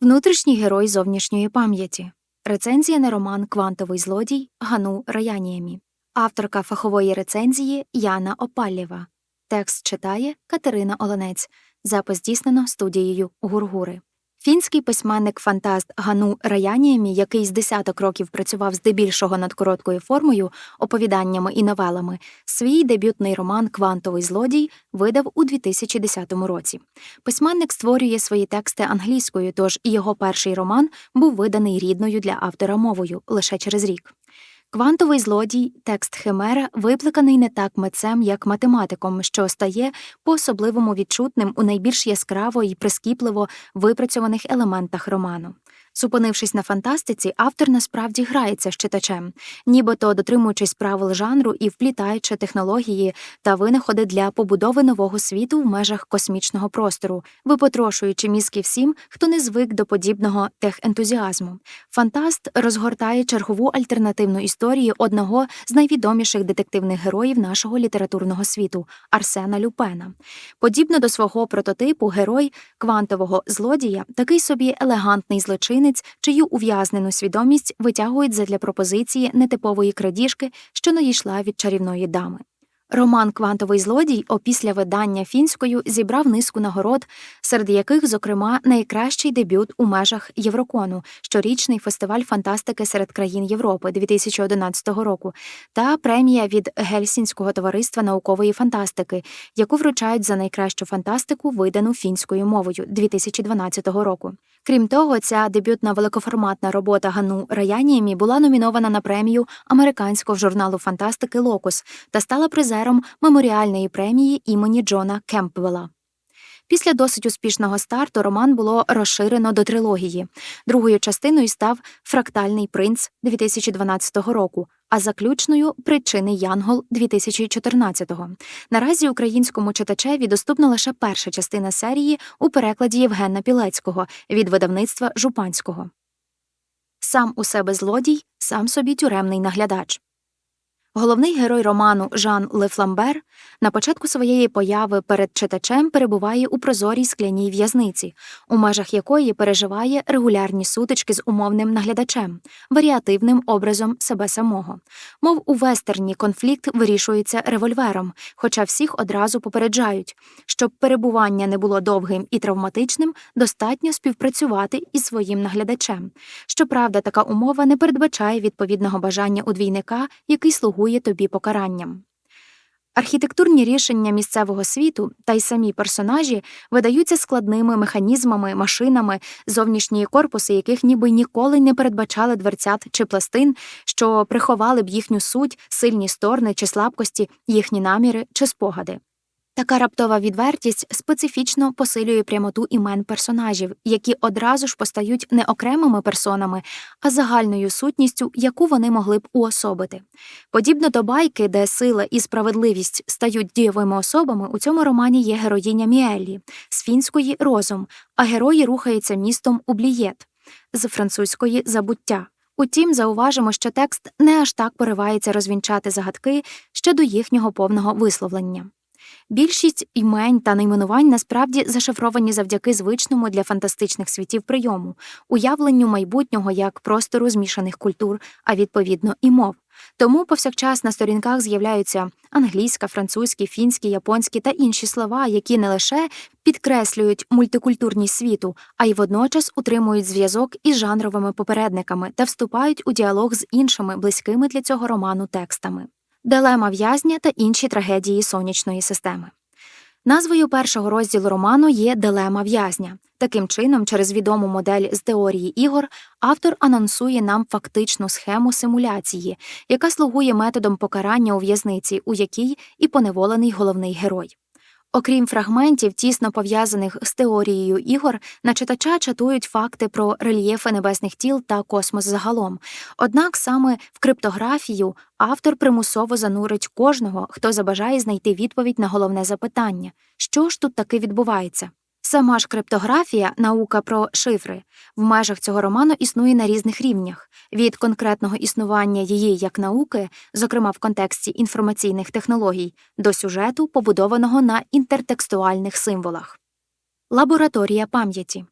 Внутрішній герой зовнішньої пам'яті. Рецензія на роман Квантовий злодій Гану Раяніємі. Авторка фахової рецензії Яна Опалєва. Текст читає Катерина Оленець. Запис здійснено студією Гургури. Фінський письменник-фантаст Гану Раяніємі, який з десяток років працював здебільшого над короткою формою, оповіданнями і новелами, свій дебютний роман Квантовий злодій видав у 2010 році. Письменник створює свої тексти англійською, тож і його перший роман був виданий рідною для автора мовою лише через рік. Квантовий злодій, текст Химера, викликаний не так митцем, як математиком, що стає по-особливому відчутним у найбільш яскраво і прискіпливо випрацьованих елементах роману. Зупинившись на фантастиці, автор насправді грається з читачем, нібито дотримуючись правил жанру і вплітаючи технології та винаходи для побудови нового світу в межах космічного простору, випотрошуючи мізки всім, хто не звик до подібного техентузіазму. Фантаст розгортає чергову альтернативну історію одного з найвідоміших детективних героїв нашого літературного світу Арсена Люпена. Подібно до свого прототипу, герой квантового злодія такий собі елегантний злочинець, чию ув'язнену свідомість витягують задля пропозиції нетипової крадіжки, що надійшла від чарівної дами. Роман Квантовий злодій опісля видання фінською зібрав низку нагород, серед яких, зокрема, найкращий дебют у межах Єврокону, щорічний фестиваль фантастики серед країн Європи 2011 року, та премія від Гельсінського товариства наукової фантастики, яку вручають за найкращу фантастику, видану фінською мовою 2012 року. Крім того, ця дебютна великоформатна робота Гану Раяніємі була номінована на премію американського журналу фантастики Локус та стала призером меморіальної премії імені Джона Кемпвелла. Після досить успішного старту роман було розширено до трилогії. Другою частиною став Фрактальний принц 2012 року, а заключною Причини Янгол 2014-го. Наразі українському читачеві доступна лише перша частина серії у перекладі Євгена Пілецького від видавництва Жупанського. Сам у себе злодій, сам собі тюремний наглядач. Головний герой роману Жан Лефламбер на початку своєї появи перед читачем перебуває у прозорій скляній в'язниці, у межах якої переживає регулярні сутички з умовним наглядачем, варіативним образом себе самого. Мов у вестерні конфлікт вирішується револьвером, хоча всіх одразу попереджають, щоб перебування не було довгим і травматичним, достатньо співпрацювати із своїм наглядачем. Щоправда, така умова не передбачає відповідного бажання у двійника, який слугує тобі покаранням. Архітектурні рішення місцевого світу та й самі персонажі видаються складними механізмами, машинами, зовнішні корпуси, яких ніби ніколи не передбачали дверцят чи пластин, що приховали б їхню суть, сильні сторони чи слабкості, їхні наміри чи спогади. Така раптова відвертість специфічно посилює прямоту імен персонажів, які одразу ж постають не окремими персонами, а загальною сутністю, яку вони могли б уособити. Подібно до байки, де сила і справедливість стають дієвими особами, у цьому романі є героїня Міеллі, з фінської розум, а герої рухаються містом Ублієт, з французької забуття. Утім, зауважимо, що текст не аж так поривається розвінчати загадки ще до їхнього повного висловлення. Більшість імень та найменувань насправді зашифровані завдяки звичному для фантастичних світів прийому, уявленню майбутнього як простору змішаних культур, а відповідно і мов. Тому повсякчас на сторінках з'являються англійська, французькі, фінські, японські та інші слова, які не лише підкреслюють мультикультурність світу, а й водночас утримують зв'язок із жанровими попередниками та вступають у діалог з іншими близькими для цього роману текстами. Дилема в'язня та інші трагедії сонячної системи. Назвою першого розділу роману є Дилема в'язня. Таким чином, через відому модель з теорії ігор, автор анонсує нам фактичну схему симуляції, яка слугує методом покарання у в'язниці, у якій і поневолений головний герой. Окрім фрагментів, тісно пов'язаних з теорією ігор, на читача чатують факти про рельєфи небесних тіл та космос загалом. Однак саме в криптографію автор примусово занурить кожного, хто забажає знайти відповідь на головне запитання що ж тут таки відбувається. Сама ж криптографія, наука про шифри, в межах цього роману існує на різних рівнях від конкретного існування її як науки, зокрема в контексті інформаційних технологій, до сюжету, побудованого на інтертекстуальних символах. Лабораторія пам'яті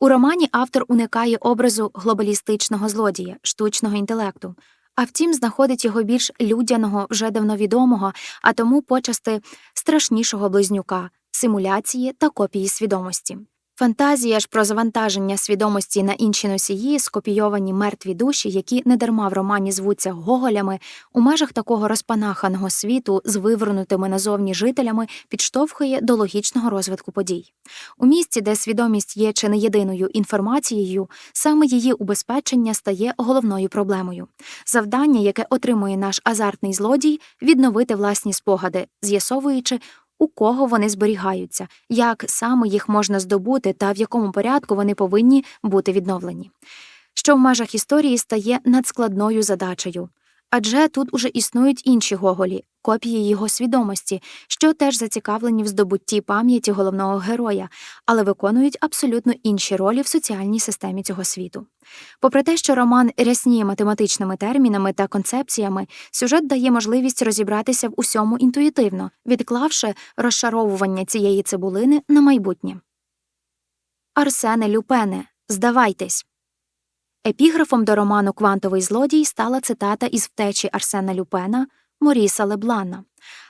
У романі автор уникає образу глобалістичного злодія, штучного інтелекту, а втім, знаходить його більш людяного, вже давно відомого, а тому почасти страшнішого близнюка, симуляції та копії свідомості. Фантазія ж про завантаження свідомості на інші носії, скопійовані мертві душі, які недарма в романі звуться гоголями, у межах такого розпанаханого світу з вивернутими назовні жителями підштовхує до логічного розвитку подій. У місці, де свідомість є чи не єдиною інформацією, саме її убезпечення стає головною проблемою. Завдання, яке отримує наш азартний злодій, відновити власні спогади, з'ясовуючи, у кого вони зберігаються, як саме їх можна здобути та в якому порядку вони повинні бути відновлені, що в межах історії стає надскладною задачею. Адже тут уже існують інші гоголі, копії його свідомості, що теж зацікавлені в здобутті пам'яті головного героя, але виконують абсолютно інші ролі в соціальній системі цього світу. Попри те, що роман рясніє математичними термінами та концепціями, сюжет дає можливість розібратися в усьому інтуїтивно, відклавши розшаровування цієї цибулини на майбутнє. Арсене Люпене, здавайтесь. Епіграфом до роману Квантовий злодій стала цитата із втечі Арсена Люпена Моріса Леблана.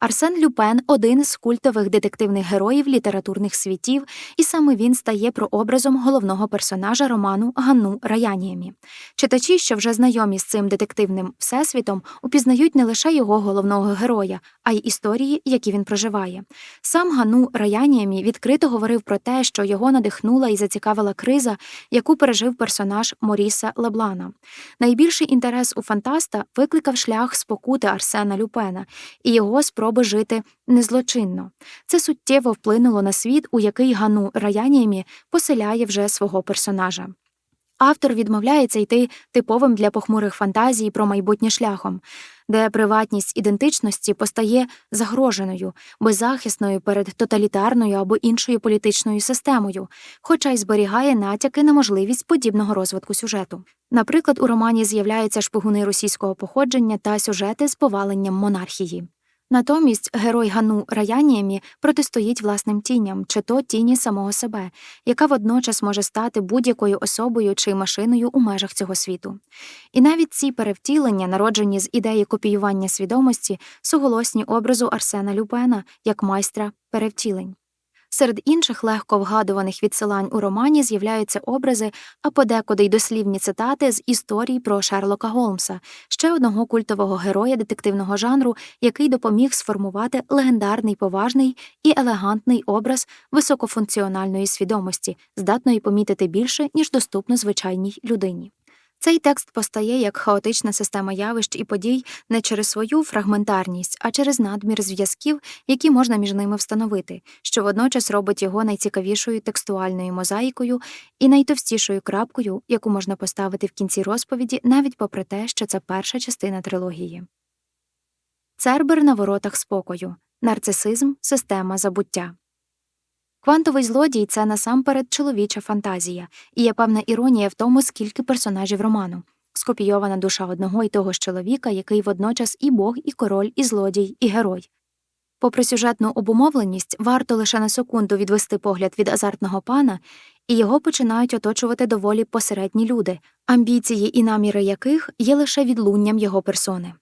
Арсен Люпен один з культових детективних героїв літературних світів, і саме він стає прообразом головного персонажа роману Ганну Раяніємі. Читачі, що вже знайомі з цим детективним всесвітом, упізнають не лише його головного героя, а й історії, які він проживає. Сам Гану Раяніємі відкрито говорив про те, що його надихнула і зацікавила криза, яку пережив персонаж Моріса Леблана. Найбільший інтерес у фантаста викликав шлях спокути Арсена Люпена і його спроби жити незлочинно. Це суттєво вплинуло на світ, у який Гану Раяніємі поселяє вже свого персонажа. Автор відмовляється йти типовим для похмурих фантазій про майбутнє шляхом, де приватність ідентичності постає загроженою, беззахисною перед тоталітарною або іншою політичною системою, хоча й зберігає натяки на можливість подібного розвитку сюжету. Наприклад, у романі з'являються шпигуни російського походження та сюжети з поваленням монархії. Натомість герой Гану Раяніємі протистоїть власним тінням, чи то тіні самого себе, яка водночас може стати будь-якою особою чи машиною у межах цього світу. І навіть ці перевтілення, народжені з ідеї копіювання свідомості, суголосні образу Арсена Люпена як майстра перевтілень. Серед інших легко вгадуваних відсилань у романі з'являються образи, а подекуди й дослівні цитати з історій про Шерлока Голмса, ще одного культового героя детективного жанру, який допоміг сформувати легендарний поважний і елегантний образ високофункціональної свідомості, здатної помітити більше, ніж доступно звичайній людині. Цей текст постає як хаотична система явищ і подій не через свою фрагментарність, а через надмір зв'язків, які можна між ними встановити, що водночас робить його найцікавішою текстуальною мозаїкою і найтовстішою крапкою, яку можна поставити в кінці розповіді, навіть попри те, що це перша частина трилогії. Цербер на воротах спокою, нарцисизм, система забуття. Квантовий злодій це насамперед чоловіча фантазія, і є певна іронія в тому, скільки персонажів роману, скопійована душа одного й того ж чоловіка, який водночас і бог, і король, і злодій, і герой. Попри сюжетну обумовленість, варто лише на секунду відвести погляд від азартного пана, і його починають оточувати доволі посередні люди, амбіції і наміри яких є лише відлунням його персони.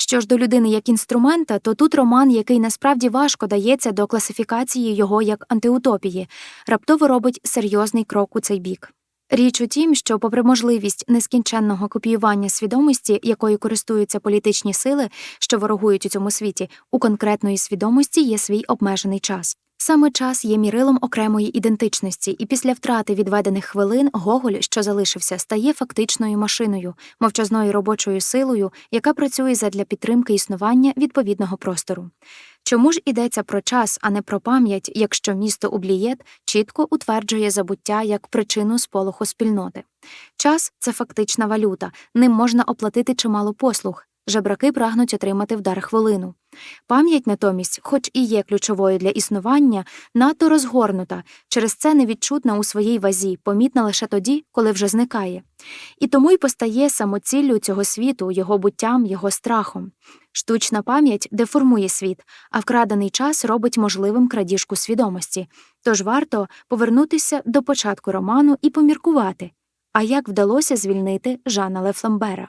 Що ж до людини як інструмента, то тут роман, який насправді важко дається до класифікації його як антиутопії, раптово робить серйозний крок у цей бік. Річ у тім, що, попри можливість нескінченного копіювання свідомості, якою користуються політичні сили, що ворогують у цьому світі, у конкретної свідомості є свій обмежений час. Саме час є мірилом окремої ідентичності, і після втрати відведених хвилин Гоголь, що залишився, стає фактичною машиною, мовчазною робочою силою, яка працює задля підтримки існування відповідного простору. Чому ж ідеться про час, а не про пам'ять, якщо місто Ублієт чітко утверджує забуття як причину сполоху спільноти? Час це фактична валюта, ним можна оплатити чимало послуг. Жебраки прагнуть отримати вдар хвилину. Пам'ять натомість, хоч і є ключовою для існування, надто розгорнута, через це невідчутна у своїй вазі, помітна лише тоді, коли вже зникає. І тому й постає самоціллю цього світу, його буттям, його страхом. Штучна пам'ять деформує світ, а вкрадений час робить можливим крадіжку свідомості. Тож варто повернутися до початку роману і поміркувати, а як вдалося звільнити Жана Лефламбера.